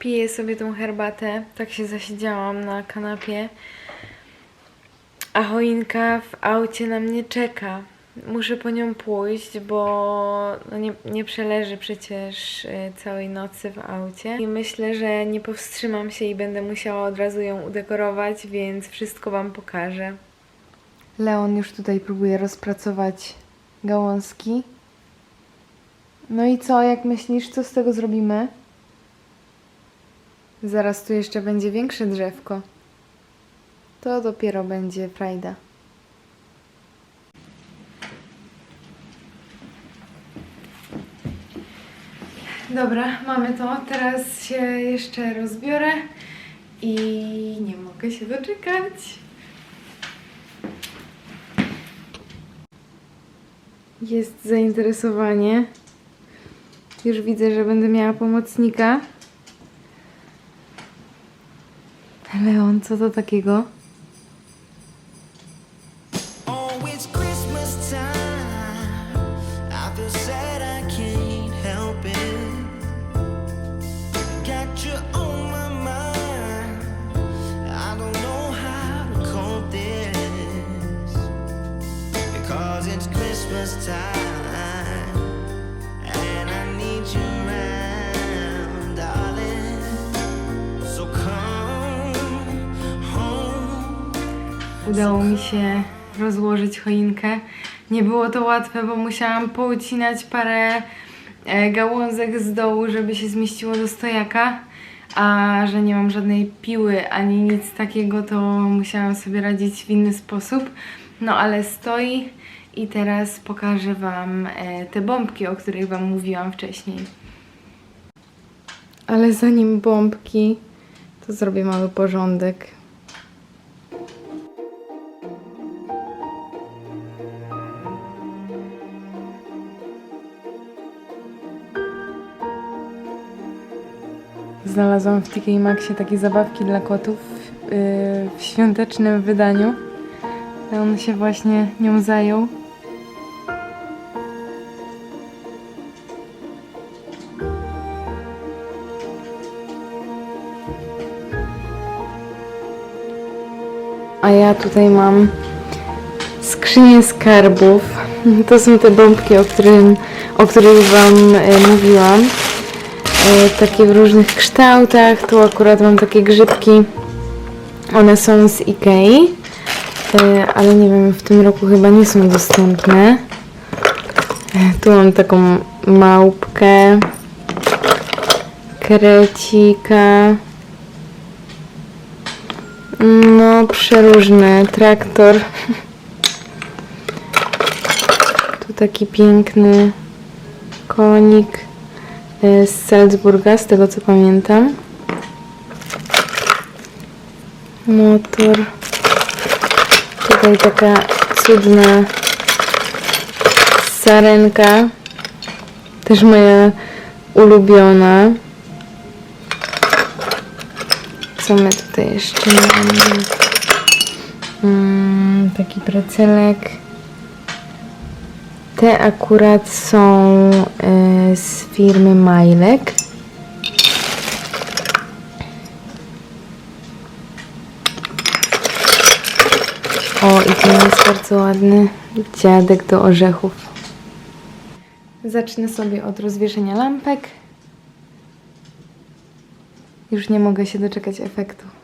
Piję sobie tą herbatę. Tak się zasiedziałam na kanapie. A choinka w aucie na mnie czeka. Muszę po nią pójść, bo no nie, nie przeleży przecież y, całej nocy w aucie. I myślę, że nie powstrzymam się i będę musiała od razu ją udekorować, więc wszystko Wam pokażę. Leon już tutaj próbuje rozpracować gałązki. No i co, jak myślisz, co z tego zrobimy? Zaraz tu jeszcze będzie większe drzewko. To dopiero będzie frajda. Dobra, mamy to. Teraz się jeszcze rozbiorę i nie mogę się doczekać. Jest zainteresowanie. Już widzę, że będę miała pomocnika. Leon, co to takiego? Udało mi się rozłożyć choinkę. Nie było to łatwe, bo musiałam poucinać parę e, gałązek z dołu, żeby się zmieściło do stojaka. A że nie mam żadnej piły ani nic takiego, to musiałam sobie radzić w inny sposób. No ale stoi i teraz pokażę Wam e, te bombki, o których Wam mówiłam wcześniej. Ale zanim bombki, to zrobię mały porządek. Znalazłam w TK Maxie takie zabawki dla kotów yy, w świątecznym wydaniu. On się właśnie nią zajął. A ja tutaj mam skrzynię skarbów. To są te bombki, o, którym, o których Wam e, mówiłam. E, takie w różnych kształtach. Tu akurat mam takie grzybki. One są z Ikei, e, ale nie wiem, w tym roku chyba nie są dostępne. E, Tu mam taką małpkę, krecika. No, przeróżne. Traktor. Tu taki piękny konik z Salzburga, z tego co pamiętam. Motor. Tutaj taka cudna sarenka. Też moja ulubiona. Co my tutaj jeszcze mamy? Mm, taki precelek. Te akurat są e, z firmy Majlek. O, i ten jest bardzo ładny dziadek do orzechów. Zacznę sobie od rozwieszenia lampek. Już nie mogę się doczekać efektu.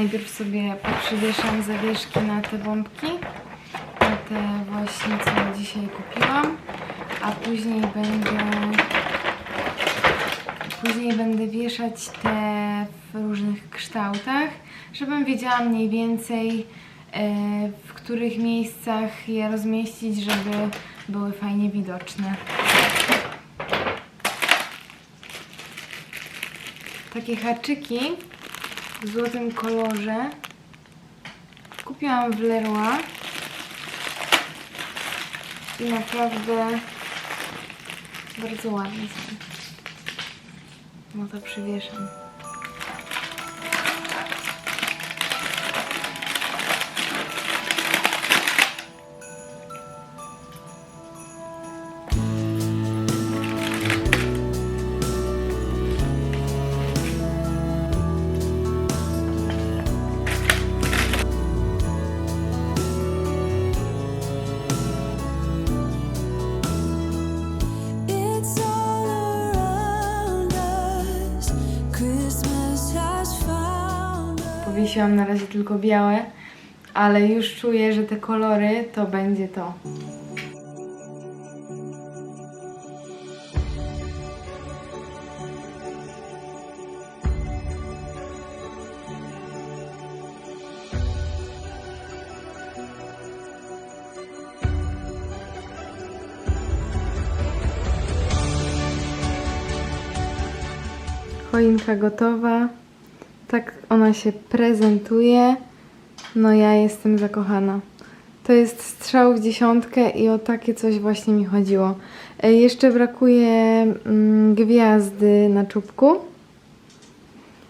Najpierw sobie poprzywieszam zawieszki na te bombki, na te właśnie, co dzisiaj kupiłam, a później będę Później będę wieszać te w różnych kształtach, żebym wiedziała mniej więcej e, w których miejscach je rozmieścić, żeby były fajnie widoczne. Takie haczyki w złotym kolorze kupiłam w Leroy i naprawdę bardzo ładne są. No to przywieszam. Powiesiłam na razie tylko białe, ale już czuję, że te kolory to będzie to. Choinka gotowa. Tak ona się prezentuje. No ja jestem zakochana. To jest strzał w dziesiątkę i o takie coś właśnie mi chodziło. E, Jeszcze brakuje mm, gwiazdy na czubku.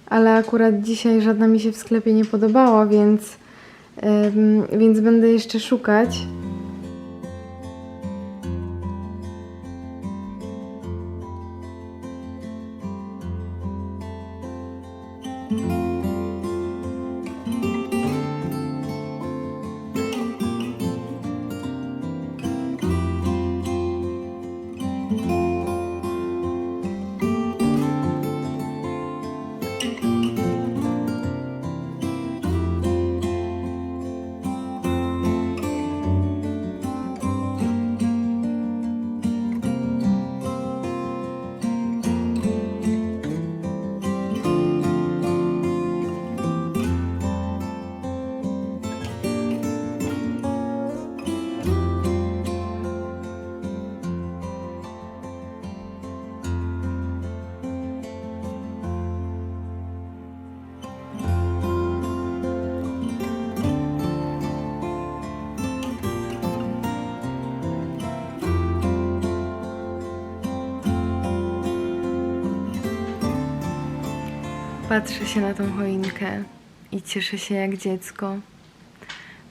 Ale akurat dzisiaj żadna mi się w sklepie nie podobała, więc, więc będę jeszcze szukać. Patrzę się na tą choinkę i cieszę się jak dziecko,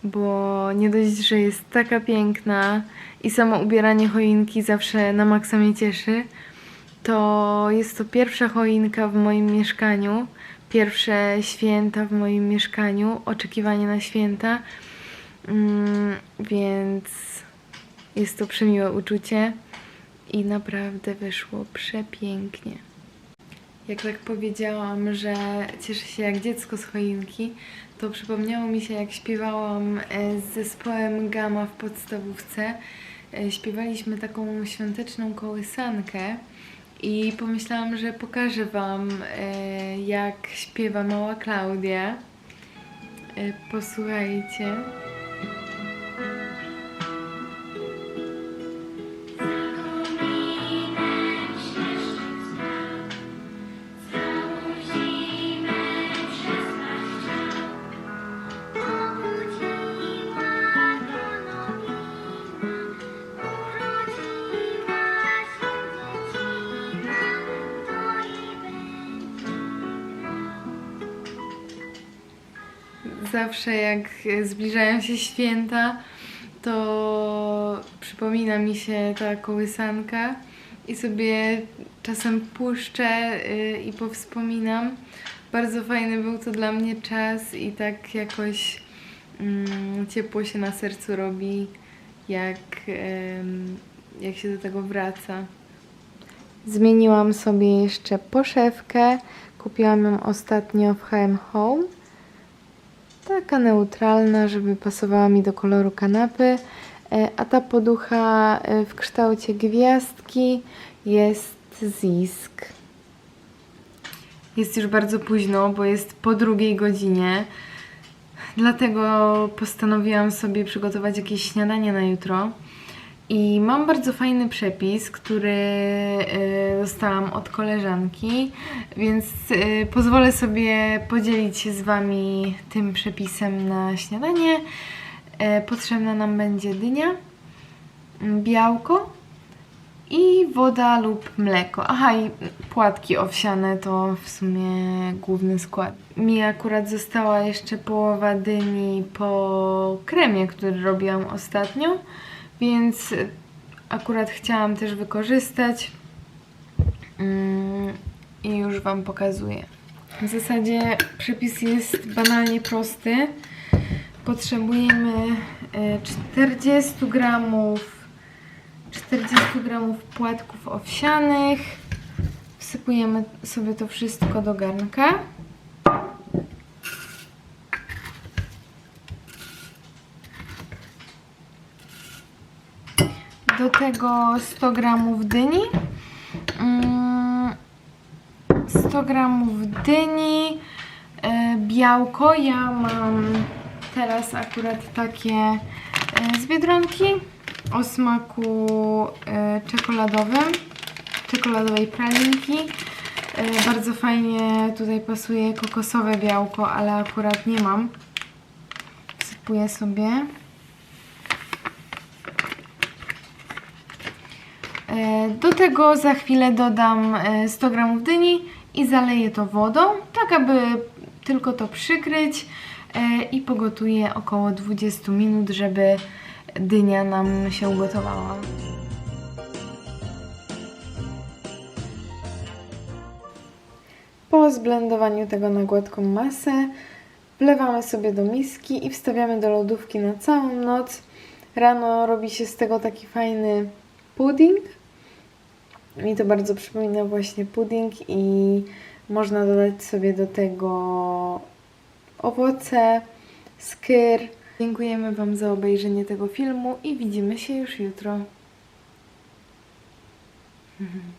bo nie dość, że jest taka piękna i samo ubieranie choinki zawsze na maksa mnie cieszy, to jest to pierwsza choinka w moim mieszkaniu, pierwsze święta w moim mieszkaniu, oczekiwanie na święta, mm, więc jest to przemiłe uczucie i naprawdę wyszło przepięknie. Jak tak powiedziałam, że cieszę się jak dziecko z choinki, to przypomniało mi się, jak śpiewałam e, z zespołem Gama w podstawówce. E, Śpiewaliśmy taką świąteczną kołysankę i pomyślałam, że pokażę Wam, e, jak śpiewa mała Klaudia. Posłuchajcie. Zawsze jak zbliżają się święta, to przypomina mi się ta kołysanka i sobie czasem puszczę y, i powspominam. Bardzo fajny był to dla mnie czas i tak jakoś mm, ciepło się na sercu robi, jak, jak się do tego wraca. Zmieniłam sobie jeszcze poszewkę. Kupiłam ją ostatnio w H&M Home. Taka neutralna, żeby pasowała mi do koloru kanapy. E, A ta poducha e, w kształcie gwiazdki jest Zisk. Jest już bardzo późno, bo jest po drugiej godzinie. Dlatego postanowiłam sobie przygotować jakieś śniadanie na jutro. I mam bardzo fajny przepis, który y, dostałam od koleżanki, więc y, pozwolę sobie podzielić się z Wami tym przepisem na śniadanie. Y, potrzebna nam będzie dynia, białko i woda lub mleko. Aha, i płatki owsiane to w sumie główny skład. Mi akurat została jeszcze połowa dyni po kremie, który robiłam ostatnio, więc akurat chciałam też wykorzystać Mm, i już Wam pokazuję. W zasadzie przepis jest banalnie prosty. Potrzebujemy e, 40 gramów 40 gramów płatków owsianych. Wsypujemy sobie to wszystko do garnka. Do tego 100 gramów dyni. Mm, 100 gramów dyni. e, Białko. Ja mam teraz akurat takie e, z Biedronki o smaku e, czekoladowym, czekoladowej pralinki. Bardzo fajnie tutaj pasuje kokosowe białko, ale akurat nie mam. Wsypuję sobie. Do tego za chwilę dodam e, 100 g dyni i zaleję to wodą, tak aby tylko to przykryć e, i pogotuję około 20 minut, żeby dynia nam się ugotowała. Po zblendowaniu tego na gładką masę wlewamy sobie do miski i wstawiamy do lodówki na całą noc. Rano robi się z tego taki fajny pudding. Mi to bardzo przypomina właśnie pudding i można dodać sobie do tego owoce, skyr. Dziękujemy Wam za obejrzenie tego filmu i widzimy się już jutro.